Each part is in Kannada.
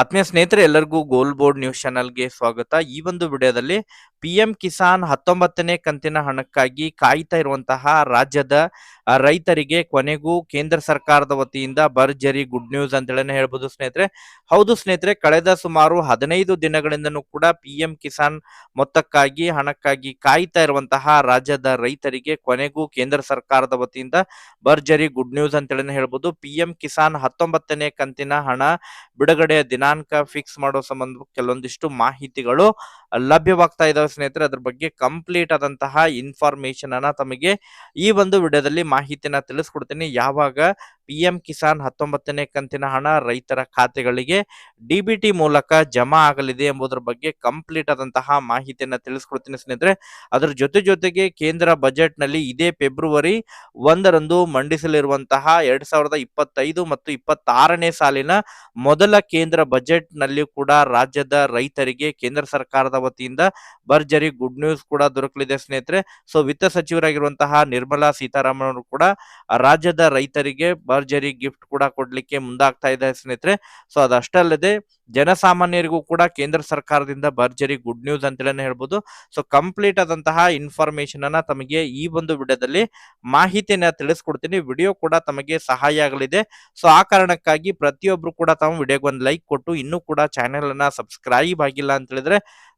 ಆತ್ಮೀಯ ಸ್ನೇಹಿತರೆ, ಎಲ್ಲರಿಗೂ ಗೋಲ್ ಬೋರ್ಡ್ ನ್ಯೂಸ್ ಚಾನಲ್ಗೆ ಸ್ವಾಗತ. ಈ ಒಂದು ವಿಡಿಯೋದಲ್ಲಿ ಪಿ ಎಂ ಕಿಸಾನ್ ಹತ್ತೊಂಬತ್ತನೇ ಕಂತಿನ ಹಣಕ್ಕಾಗಿ ಕಾಯ್ತಾ ಇರುವಂತಹ ರಾಜ್ಯದ ರೈತರಿಗೆ ಕೊನೆಗೂ ಕೇಂದ್ರ ಸರ್ಕಾರದ ವತಿಯಿಂದ ಭರ್ಜರಿ ಗುಡ್ ನ್ಯೂಸ್ ಅಂತ ಹೇಳಿ ಹೇಳ್ಬೋದು ಸ್ನೇಹಿತರೆ. ಹೌದು ಸ್ನೇಹಿತರೆ, ಕಳೆದ ಸುಮಾರು ಹದಿನೈದು ದಿನಗಳಿಂದನೂ ಕೂಡ ಪಿ ಎಂ ಕಿಸಾನ್ ಮೊತ್ತಕ್ಕಾಗಿ, ಹಣಕ್ಕಾಗಿ ಕಾಯ್ತಾ ಇರುವಂತಹ ರಾಜ್ಯದ ರೈತರಿಗೆ ಕೊನೆಗೂ ಕೇಂದ್ರ ಸರ್ಕಾರದ ವತಿಯಿಂದ ಭರ್ಜರಿ ಗುಡ್ ನ್ಯೂಸ್ ಅಂತ ಹೇಳಿ ಹೇಳ್ಬೋದು. ಪಿ ಎಂ ಕಿಸಾನ್ ಹತ್ತೊಂಬತ್ತನೇ ಕಂತಿನ ಹಣ ಬಿಡುಗಡೆಯ ದಿನಾಂಕ ಫಿಕ್ಸ್ ಮಾಡೋ ಸಂಬಂಧ ಕೆಲವೊಂದಿಷ್ಟು ಮಾಹಿತಿಗಳು ಲಭ್ಯವಾಗ್ತಾ ಇದಾವೆ ಸ್ನೇಹಿತರೆ. ಅದ್ರ ಬಗ್ಗೆ ಕಂಪ್ಲೀಟ್ ಆದಂತಹ ಇನ್ಫಾರ್ಮೇಶನ್ ಅನ್ನ ತಮಗೆ ಈ ಒಂದು ವಿಡಿಯೋದಲ್ಲಿ ಮಾಹಿತಿನ ತಿಳಿಸ್ಕೊಡ್ತೀನಿ. ಯಾವಾಗ ಪಿ ಎಂ ಕಿಸಾನ್ ಹತ್ತೊಂಬತ್ತನೇ ಕಂತಿನ ಹಣ ರೈತರ ಖಾತೆಗಳಿಗೆ ಡಿಬಿಟಿ ಮೂಲಕ ಜಮಾ ಆಗಲಿದೆ ಎಂಬುದರ ಬಗ್ಗೆ ಕಂಪ್ಲೀಟ್ ಆದಂತಹ ಮಾಹಿತಿಯನ್ನು ತಿಳಿಸ್ಕೊಡ್ತೀನಿ ಸ್ನೇಹಿತರೆ. ಅದರ ಜೊತೆ ಜೊತೆಗೆ ಕೇಂದ್ರ ಬಜೆಟ್ನಲ್ಲಿ ಇದೇ ಫೆಬ್ರವರಿ ಒಂದರಂದು ಮಂಡಿಸಲಿರುವಂತಹ ಎರಡ್ ಮತ್ತು ಇಪ್ಪತ್ತಾರನೇ ಸಾಲಿನ ಮೊದಲ ಕೇಂದ್ರ ಬಜೆಟ್ನಲ್ಲಿ ಕೂಡ ರಾಜ್ಯದ ರೈತರಿಗೆ, ಕೇಂದ್ರ ಸರ್ಕಾರದ ವತಿಯಿಂದ ಭರ್ಜರಿ ಗುಡ್ ನ್ಯೂಸ್ ಕೂಡ ದೊರಕಲಿದೆ ಸ್ನೇಹಿತರೆ. ಸೊ ವಿತ್ತ ಸಚಿವರಾಗಿರುವಂತಹ ನಿರ್ಮಲಾ ಸೀತಾರಾಮನ್ ಅವರು ಕೂಡ ರಾಜ್ಯದ ರೈತರಿಗೆ ಭರ್ಜರಿ ಗಿಫ್ಟ್ ಕೂಡ ಕೊಡ್ಲಿಕ್ಕೆ ಮುಂದಾಗ್ತಾ ಇದೆ ಸ್ನೇಹಿತರೆ. ಸೊ ಅದಷ್ಟಲ್ಲದೆ ಜನಸಾಮಾನ್ಯರಿಗೂ ಕೂಡ ಕೇಂದ್ರ ಸರ್ಕಾರದಿಂದ ಭರ್ಜರಿ ಗುಡ್ ನ್ಯೂಸ್ ಅಂತೇಳಿ ಹೇಳ್ಬೋದು. ಸೊ ಕಂಪ್ಲೀಟ್ ಆದಂತಹ ಇನ್ಫಾರ್ಮೇಶನ್ ಅನ್ನ ತಮಗೆ ಈ ಒಂದು ವಿಡಿಯೋದಲ್ಲಿ ಮಾಹಿತಿಯನ್ನ ತಿಳಿಸ್ಕೊಡ್ತೀನಿ. ವಿಡಿಯೋ ಕೂಡ ತಮಗೆ ಸಹಾಯ ಆಗಲಿದೆ. ಸೊ ಆ ಕಾರಣಕ್ಕಾಗಿ ಪ್ರತಿಯೊಬ್ರು ಕೂಡ ತಮ್ಮ ವಿಡಿಯೋಗೆ ಒಂದು ಲೈಕ್ ಕೊಟ್ಟು ಇನ್ನೂ ಕೂಡ ಚಾನೆಲ್ ಅನ್ನ ಸಬ್ಸ್ಕ್ರೈಬ್ ಆಗಿಲ್ಲ ಅಂತ ಹೇಳಿದ್ರೆ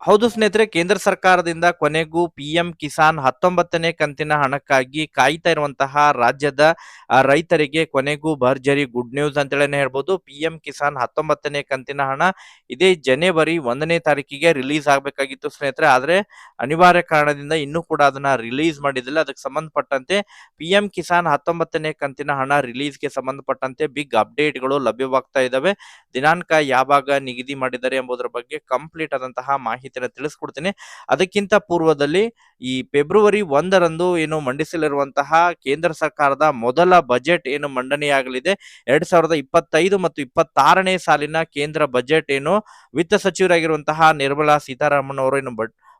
ಹೌದು ಸ್ನೇಹಿತರೆ, ಕೇಂದ್ರ ಸರ್ಕಾರದಿಂದ ಕೊನೆಗೂ ಪಿಎಂ ಕಿಸಾನ್ ಹತ್ತೊಂಬತ್ತನೇ ಕಂತಿನ ಹಣಕ್ಕಾಗಿ ಕಾಯ್ತಾ ಇರುವಂತಹ ರಾಜ್ಯದ ರೈತರಿಗೆ ಕೊನೆಗೂ ಭರ್ಜರಿ ಗುಡ್ ನ್ಯೂಸ್ ಅಂತೇಳಿ ಹೇಳ್ಬೋದು. ಪಿ ಎಂ ಕಿಸಾನ್ ಹತ್ತೊಂಬತ್ತನೇ ಕಂತಿನ ಹಣ ಇದೇ ಜನವರಿ ಒಂದನೇ ತಾರೀಕಿಗೆ ರಿಲೀಸ್ ಆಗಬೇಕಾಗಿತ್ತು ಸ್ನೇಹಿತರೆ. ಆದರೆ ಅನಿವಾರ್ಯ ಕಾರಣದಿಂದ ಇನ್ನೂ ಕೂಡ ಅದನ್ನ ರಿಲೀಸ್ ಮಾಡಿದಿಲ್ಲ ಅದಕ್ಕೆ ಸಂಬಂಧಪಟ್ಟಂತೆ ಪಿಎಂ ಕಿಸಾನ್ ಹತ್ತೊಂಬತ್ತನೇ ಕಂತಿನ ಹಣ ರಿಲೀಸ್ಗೆ ಸಂಬಂಧಪಟ್ಟಂತೆ ಬಿಗ್ ಅಪ್ಡೇಟ್ಗಳು ಲಭ್ಯವಾಗ್ತಾ ಇದ್ದಾವೆ ದಿನಾಂಕ ಯಾವಾಗ ನಿಗದಿ ಮಾಡಿದ್ದಾರೆ ಎಂಬುದರ ಬಗ್ಗೆ ಕಂಪ್ಲೀಟ್ ಆದಂತಹ ಮಾಹಿತಿಯನ್ನು ತಿಳಿಸ್ಕೊಡ್ತೀನಿ. ಅದಕ್ಕಿಂತ ಪೂರ್ವದಲ್ಲಿ ಈ ಫೆಬ್ರವರಿ ಒಂದರಂದು ಏನು ಮಂಡಿಸಲಿರುವಂತಹ ಕೇಂದ್ರ ಸರ್ಕಾರದ ಮೊದಲ ಬಜೆಟ್ ಏನು ಮಂಡನೆಯಾಗಲಿದೆ. ಎರಡ್ ಸಾವಿರದ ಇಪ್ಪತ್ತೈದು ಮತ್ತು ಇಪ್ಪತ್ತಾರನೇ ಸಾಲಿನ ಕೇಂದ್ರ ಬಜೆಟ್ ಏನು ವಿತ್ತ ಸಚಿವರಾಗಿರುವಂತಹ ನಿರ್ಮಲಾ ಸೀತಾರಾಮನ್ ಅವರು ಏನು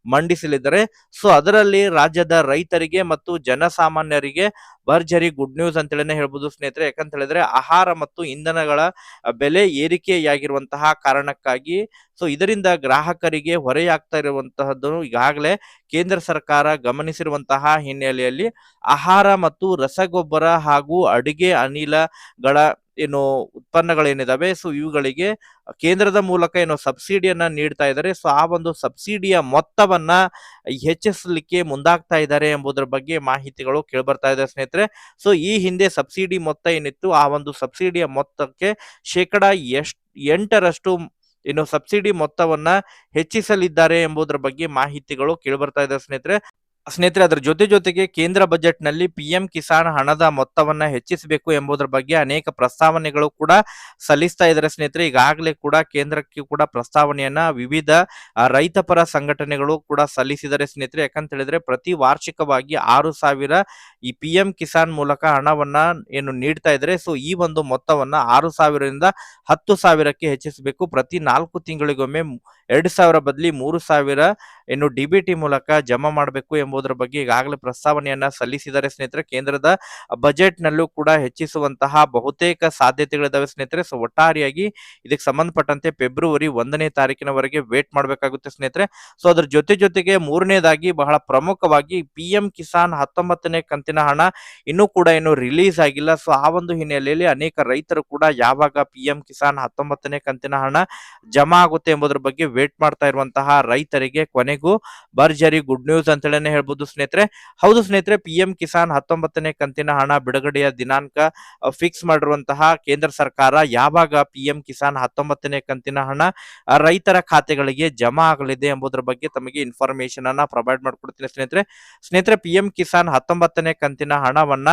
ಮಂಡಿಸಲಿದ್ದಾರೆ. ಸೊ, ಅದರಲ್ಲಿ ರಾಜ್ಯದ ರೈತರಿಗೆ ಮತ್ತು ಜನಸಾಮಾನ್ಯರಿಗೆ ಭರ್ಜರಿ ಗುಡ್ ನ್ಯೂಸ್ ಅಂತೇಳಿ ಹೇಳ್ಬೋದು ಸ್ನೇಹಿತರೆ. ಯಾಕಂತ ಹೇಳಿದ್ರೆ ಆಹಾರ ಮತ್ತು ಇಂಧನಗಳ ಬೆಲೆ ಏರಿಕೆಯಾಗಿರುವಂತಹ ಕಾರಣಕ್ಕಾಗಿ, ಸೊ, ಇದರಿಂದ ಗ್ರಾಹಕರಿಗೆ ಹೊರೆಯಾಗ್ತಾ ಇರುವಂತಹದ್ದು ಈಗಾಗಲೇ ಕೇಂದ್ರ ಸರ್ಕಾರ ಗಮನಿಸಿರುವಂತಹ ಹಿನ್ನೆಲೆಯಲ್ಲಿ ಆಹಾರ ಮತ್ತು ರಸಗೊಬ್ಬರ ಹಾಗೂ ಅಡಿಗೆ ಅನಿಲಗಳ ಏನು ಉತ್ಪನ್ನಗಳೇನಿದಾವೆ, ಸೊ ಇವುಗಳಿಗೆ ಕೇಂದ್ರದ ಮೂಲಕ ಏನು ಸಬ್ಸಿಡಿಯನ್ನ ನೀಡ್ತಾ ಇದ್ದಾರೆ. ಸೊ ಆ ಒಂದು ಸಬ್ಸಿಡಿಯ ಮೊತ್ತವನ್ನ ಹೆಚ್ಚಿಸಲಿಕ್ಕೆ ಮುಂದಾಗ್ತಾ ಇದ್ದಾರೆ ಎಂಬುದರ ಬಗ್ಗೆ ಮಾಹಿತಿಗಳು ಕೇಳ್ಬರ್ತಾ ಇದೆ ಸ್ನೇಹಿತರೆ. ಸೊ ಈ ಹಿಂದೆ ಸಬ್ಸಿಡಿ ಮೊತ್ತ ಏನಿತ್ತು, ಆ ಒಂದು ಸಬ್ಸಿಡಿಯ ಮೊತ್ತಕ್ಕೆ ಶೇಕಡ ಎಷ್ಟ್, ಎಂಟರಷ್ಟು ಏನು ಸಬ್ಸಿಡಿ ಮೊತ್ತವನ್ನ ಹೆಚ್ಚಿಸಲಿದ್ದಾರೆ ಎಂಬುದರ ಬಗ್ಗೆ ಮಾಹಿತಿಗಳು ಕೇಳ್ಬರ್ತಾ ಇದೆ ಸ್ನೇಹಿತರೆ. ಸ್ನೇಹಿತರೆ, ಅದರ ಜೊತೆ ಜೊತೆಗೆ ಕೇಂದ್ರ ಬಜೆಟ್ನಲ್ಲಿ ಪಿಎಂ ಕಿಸಾನ್ ಹಣದ ಮೊತ್ತವನ್ನ ಹೆಚ್ಚಿಸಬೇಕು ಎಂಬುದರ ಬಗ್ಗೆ ಅನೇಕ ಪ್ರಸ್ತಾವನೆಗಳು ಕೂಡ ಸಲ್ಲಿಸ್ತಾ ಇದ್ದಾರೆ ಸ್ನೇಹಿತರೆ. ಈಗಾಗಲೇ ಕೂಡ ಕೇಂದ್ರಕ್ಕೆ ಕೂಡ ಪ್ರಸ್ತಾವನೆಯನ್ನ ವಿವಿಧ ರೈತಪರ ಸಂಘಟನೆಗಳು ಕೂಡ ಸಲ್ಲಿಸಿದ್ದಾರೆ ಸ್ನೇಹಿತರೆ. ಯಾಕಂತ ಹೇಳಿದ್ರೆ ಪ್ರತಿ ವಾರ್ಷಿಕವಾಗಿ ಆರು ಸಾವಿರ ಈ ಪಿ ಎಂ ಕಿಸಾನ್ ಮೂಲಕ ಹಣವನ್ನ ಏನು ನೀಡ್ತಾ ಇದ್ದಾರೆ ಸೊ, ಈ ಒಂದು ಮೊತ್ತವನ್ನ ಆರು ಸಾವಿರದಿಂದ ಹತ್ತು ಸಾವಿರಕ್ಕೆ ಹೆಚ್ಚಿಸಬೇಕು. ಪ್ರತಿ ನಾಲ್ಕು ತಿಂಗಳಿಗೊಮ್ಮೆ ಎರಡು ಸಾವಿರ ಬದಲಿ ಮೂರು ಸಾವಿರ ಏನು ಡಿಬಿಟಿ ಮೂಲಕ ಜಮಾ ಮಾಡಬೇಕು ಎಂಬುದರ ಬಗ್ಗೆ ಈಗಾಗಲೇ ಪ್ರಸ್ತಾವನೆಯನ್ನ ಸಲ್ಲಿಸಿದ್ದಾರೆ ಸ್ನೇಹಿತರೆ. ಕೇಂದ್ರದ ಬಜೆಟ್ ನಲ್ಲೂ ಕೂಡ ಹೆಚ್ಚಿಸುವಂತಹ ಬಹುತೇಕ ಸಾಧ್ಯತೆಗಳಿದಾವೆ ಸ್ನೇಹಿತರೆ. ಸೊ ಒಟ್ಟಾರೆಯಾಗಿ ಇದಕ್ಕೆ ಸಂಬಂಧಪಟ್ಟಂತೆ ಫೆಬ್ರವರಿ ಒಂದನೇ ತಾರೀಕಿನವರೆಗೆ ವೇಟ್ ಮಾಡಬೇಕಾಗುತ್ತೆ ಸ್ನೇಹಿತರೆ. ಸೊ ಅದರ ಜೊತೆ ಜೊತೆಗೆ ಮೂರನೇದಾಗಿ ಬಹಳ ಪ್ರಮುಖವಾಗಿ ಪಿ ಎಂ ಕಿಸಾನ್ ಹತ್ತೊಂಬತ್ತನೇ ಕಂತಿನ ಹಣ ಇನ್ನೂ ಕೂಡ ಏನು ರಿಲೀಸ್ ಆಗಿಲ್ಲ. ಸೊ ಆ ಒಂದು ಹಿನ್ನೆಲೆಯಲ್ಲಿ ಅನೇಕ ರೈತರು ಕೂಡ ಯಾವಾಗ ಪಿ ಎಂ ಕಿಸಾನ್ ಹತ್ತೊಂಬತ್ತನೇ ಕಂತಿನ ಹಣ ಜಮಾ ಆಗುತ್ತೆ ಎಂಬುದರ ಬಗ್ಗೆ ವೇಟ್ ಮಾಡ್ತಾ ಇರುವಂತಹ ರೈತರಿಗೆ ಕೊನೆಗೂ ಭರ್ಜರಿ ಗುಡ್ ನ್ಯೂಸ್ ಅಂತೇಳಿ ಹೇಳ್ಬೋದು ಸ್ನೇಹಿತರೆ. ಹೌದು ಸ್ನೇಹಿತರೆ ಪಿ ಎಂ ಕಿಸಾನ್ ಹತ್ತೊಂಬತ್ತನೇ ಕಂತಿನ ಹಣ ಬಿಡುಗಡೆಯ ದಿನಾಂಕ ಫಿಕ್ಸ್ ಮಾಡಿರುವಂತಹ ಕೇಂದ್ರ ಸರ್ಕಾರ ಯಾವಾಗ ಪಿ ಎಂ ಕಿಸಾನ್ ಹತ್ತೊಂಬತ್ತನೇ ಕಂತಿನ ಹಣ ರೈತರ ಖಾತೆಗಳಿಗೆ ಜಮಾ ಆಗಲಿದೆ ಎಂಬುದರ ಬಗ್ಗೆ ತಮಗೆ ಇನ್ಫಾರ್ಮೇಶನ್ ಅನ್ನ ಪ್ರೊವೈಡ್ ಮಾಡಿಕೊಡ್ತೀನಿ ಸ್ನೇಹಿತರೆ. ಸ್ನೇಹಿತರೆ ಪಿ ಎಂ ಕಿಸಾನ್ ಹತ್ತೊಂಬತ್ತನೇ ಕಂತಿನ ಹಣವನ್ನ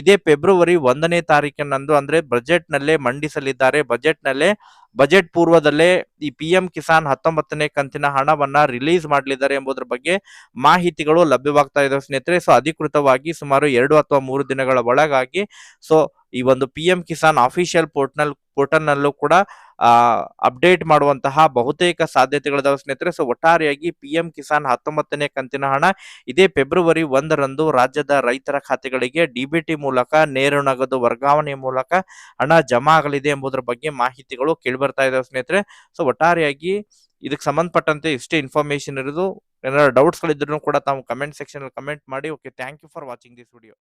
ಇದೇ ಫೆಬ್ರವರಿ ಒಂದನೇ ತಾರೀಕಿನಂದು ಅಂದ್ರೆ ಬಜೆಟ್ ನಲ್ಲೇ ಮಂಡಿಸಲಿದ್ದಾರೆ. ಬಜೆಟ್ ನಲ್ಲೇ ಬಜೆಟ್ ಪೂರ್ವದಲ್ಲೇ ಈ ಪಿ ಎಂ ಕಿಸಾನ್ ಹತ್ತೊಂಬತ್ತನೇ ಕಂತಿನ ಹಣವನ್ನ ರಿಲೀಸ್ ಮಾಡಲಿದ್ದಾರೆ ಎಂಬುದರ ಬಗ್ಗೆ ಮಾಹಿತಿಗಳು ಲಭ್ಯವಾಗ್ತಾ ಇದಾವೆ ಸ್ನೇಹಿತರೆ. ಸೊ, ಅಧಿಕೃತವಾಗಿ ಸುಮಾರು ಎರಡು ಅಥವಾ ಮೂರು ದಿನಗಳ ಒಳಗಾಗಿ ಸೊ, ಈ ಒಂದು P Kisan official portal portal ನಲ್ಲೂ ಕೂಡ ಅಪ್ಡೇಟ್ ಮಾಡುವಂತಹ ಬಹುತೇಕ ಸಾಧ್ಯತೆಗಳಿದಾವೆ ಸ್ನೇಹಿತರೆ. ಸೊ ಒಟ್ಟಾರೆಯಾಗಿ ಪಿ ಎಂ ಕಿಸಾನ್ ಹತ್ತೊಂಬತ್ತನೇ ಕಂತಿನ ಹಣ ಇದೇ ಫೆಬ್ರವರಿ ಒಂದರಂದು ರಾಜ್ಯದ ರೈತರ ಖಾತೆಗಳಿಗೆ ಡಿಬಿಟಿ ಮೂಲಕ, ನೇರ ನಗದು ವರ್ಗಾವಣೆ ಮೂಲಕ ಹಣ ಜಮಾ ಆಗಲಿದೆ ಎಂಬುದರ ಬಗ್ಗೆ ಮಾಹಿತಿಗಳು ಕೇಳಿಬರ್ತಾ ಇದಾವೆ ಸ್ನೇಹಿತರೆ. ಸೊ ಒಟ್ಟಾರೆಯಾಗಿ ಇದಕ್ಕೆ ಸಂಬಂಧಪಟ್ಟಂತೆ ಇಷ್ಟೇ ಇನ್ಫಾರ್ಮೇಶನ್ ಇರೋದು. ಏನಾದ್ರು ಡೌಟ್ಸ್ಗಳಿದ್ರು ಕೂಡ ತಾವು ಕಮೆಂಟ್ ಸೆಕ್ಷನ್ ಕಮೆಂಟ್ ಮಾಡಿ. Okay thank you for watching this video